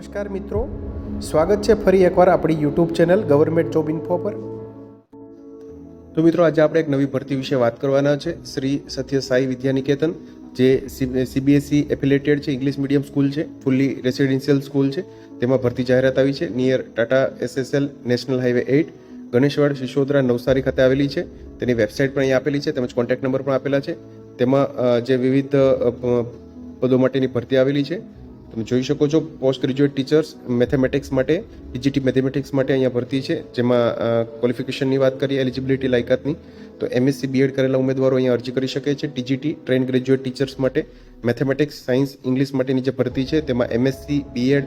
નમસ્કાર મિત્રો. સ્વાગત છે ફરી એકવાર આપણી YouTube channel government job info પર. તો મિત્રો, આજે આપણે એક નવી ભરતી વિશે વાત કરવાના છે. શ્રી સત્ય સાઈ વિદ્યાનિકેતન, જે સીબીએસઈ એફિલેટેડ છે ઇંગ્લિશ મીડિયમ સ્કૂલ છે ફૂલ્લી રેસિડેન્શિયલ સ્કૂલ છે. તેમાં ભરતી જાહેરાત આવી છે. Near Tata SSL national highway eight Ganeshwad Shishodra Navsari ખાતે આવેલી છે. તેની વેબસાઇટ પણ અહીંયા આપેલી છે. તેમજ કોન્ટેક્ટ નંબર પણ આપેલા છે. તેમાં જે વિવિધ પદો માટેની ભરતી આવેલી છે. તમે જોઈ શકો છો પોસ્ટ ગ્રેજ્યુએટ ટીચર્સ મેથેમેટિક્સ માટે પીજીટી મેથેમેટિક્સ માટે અહીંયા ભરતી છે, જેમાં ક્વોલિફિકેશનની વાત કરીએ એલિજિબિલિટી લાયકાતની, તો એમએસસી બીએડ કરેલા ઉમેદવારો અહીંયા અરજી કરી શકે છે ટીજીટી ટ્રેન ગ્રેજ્યુએટ ટીચર્સ માટે મેથેમેટિક્સ સાયન્સ ઇંગ્લિશ માટેની જે ભરતી છે, તેમાં એમએસસી બીએડ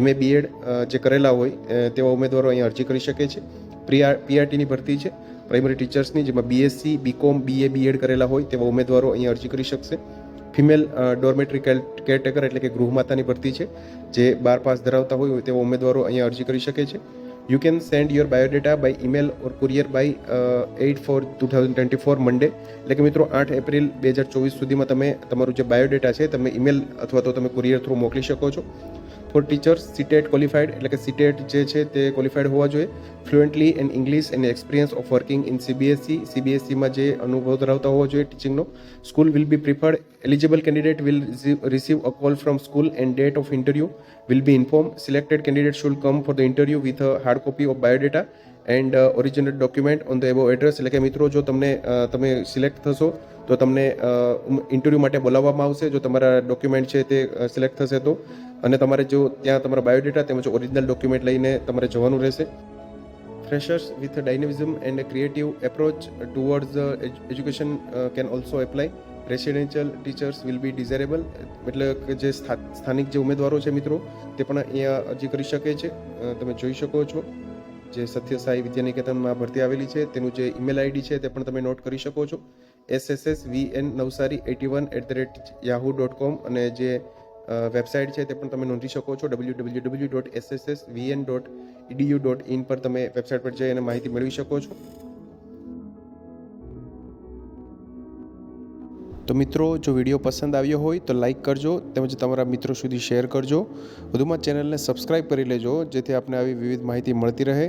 એમએ બીએડ જે કરેલા હોય તેવા ઉમેદવારો અહીંયા અરજી કરી શકે છે. પ્રિયા પીઆરટીની ભરતી છે પ્રાઇમરી ટીચર્સની જેમાં બીએસસી બીકોમ બીએ બીએડ કરેલા હોય, તેવા ઉમેદવારો અહીંયા અરજી કરી શકશે. ફિમેલ ડોર્મેટરી કેરટેકર એટલે કે ગૃહમાતાની ભરતી છે, જે બાર પાસ ધરાવતા હોય તેવા ઉમેદવારો અહીંયા અરજી કરી શકે છે. You can send your biodata by email or courier by eight four two thousand twenty four Monday એટલે કે મિત્રો, આઠ એપ્રિલ બે હજાર ચોવીસ સુધીમાં તમે તમારું જે બાયોડેટા છે, તમે ઈમેલ અથવા તો તમે કુરિયર થ્રુ મોકલી શકો છો. ફોર ટીચર્સ સીટેટ ક્વોલિફાઈડ એટલે કે સીટેટ જે છે તે ક્વોલિફાઈડ હોવા જોઈએ fluently in English and experience of working in CBSC સીબીએસસીમાં જે અનુભવ ધરાવતા હોવા જોઈએ ટીચિંગનો school will be preferred eligible candidate will receive a call from school and date of interview will be inform selected candidate should come for the interview with a hard copy of biodata and original document on the above address એટલે કે મિત્રો, જો તમને તમે select થશો તો તમને interview માટે બોલાવવામાં આવશે. જો તમારા ડોક્યુમેન્ટ છે તે સિલેક્ટ થશે તો. અને તમારે જો ત્યાં તમારા બાયોડેટા તેમજ ઓરિજિનલ ડોક્યુમેન્ટ લઈને તમારે જવાનું રહેશે. Freshers with a dynamism and a creative approach towards the ed- education residential teachers will be desirable એટલે કે જે સ્થા- સ્થાનિક જે ઉમેદવારો છે મિત્રો, તે પણ અહીંયા અરજી કરી શકે છે. તમે જોઈ શકો છો. જે સત્ય સાઈ વિદ્યાનિકેતનમાં ભરતી આવેલી છે, તેનું જે ઈમેલ આઈડી છે, તે પણ તમે નોટ કરી શકો છો. SSS V N Navsari eighty one at the rate Yahoo dot com અને જે વેબસાઇટ છે, તે પણ તમે નોંધી શકો છો. W W W dot SSS VN dot EDU dot in પર તમે વેબસાઇટ પર જઈ અને માહિતી મેળવી શકો છો. તો મિત્રો, જો વીડિયો પસંદ આવ્યો હોય, તો લાઇક કરજો, તેમજ તમારા મિત્રો સુધી શેર કરજો. વધુમાં ચેનલને સબસ્ક્રાઈબ કરી લેજો, જેથી આપને આવી વિવિધ માહિતી મળતી રહે.